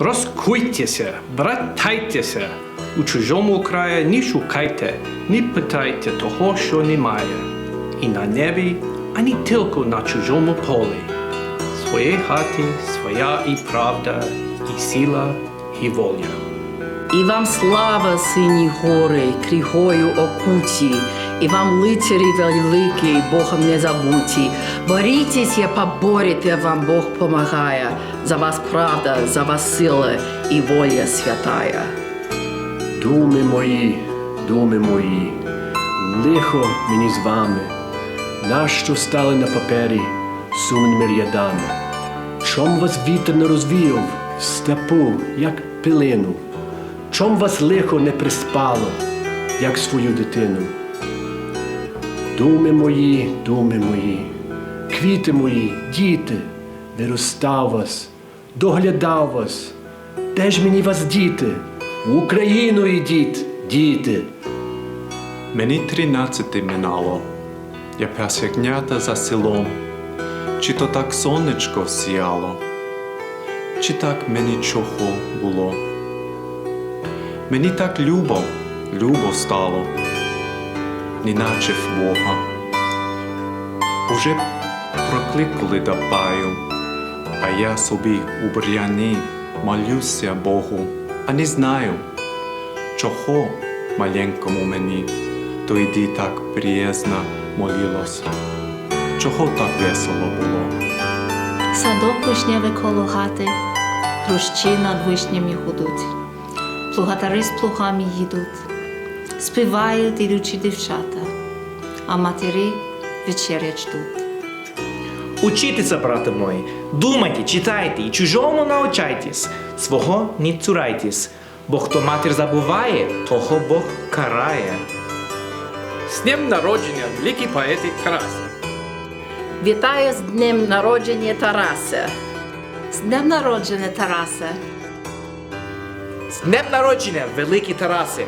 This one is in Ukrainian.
Розкуйтеся, братайтеся, у чужому краї не шукайте, не питайте того, що немає. І на небі, ані тільки на чужому полі. Своє хаті, своя і правда, і сила, і воля. І вам слава, сині гори, крігою окуті, і вам лицарі великі, Богом не забуті. Борітеся, поборете, вам Бог помагає. За вас правда, за вас сила і воля святая. Думи мої, думи мої, лихо мені з вами, нащо стали на папері сумними рядами? Чом вас вітер не розвіяв в степу, як пилину? Чом вас лихо не приспало, як свою дитину? Думи мої, думи мої, квіти мої, діти, виростав вас, доглядав вас. Де ж мені вас діти? В Україну ідіть, діти. Мені тринадцяти минало, я пас ягнята за селом. Чи то так сонечко сіяло, чи так мені чого було. Мені так любо, любо стало, неначе в Бога. Уже прокликали до баю, а я собі у бур'яні молюся Богу, а не знаю, чого маленькому мені, то йди так приязно молилось. Чого так весело було? Садок вишневий коло хати, рущі над вишнями гудуть, плугатари з плугами їдуть, співають ідучі дівчата, а матері вечерять ждуть. Учіться, брати мої, думайте, читайте і чужому научайтесь, свого не цурайтесь, бо хто матір забуває, того Бог карає. З днем народження, великий поети Тарас. Вітаю з днем народження Тараса. З днем народження, Тарасе! З днем народження, великі Тараси!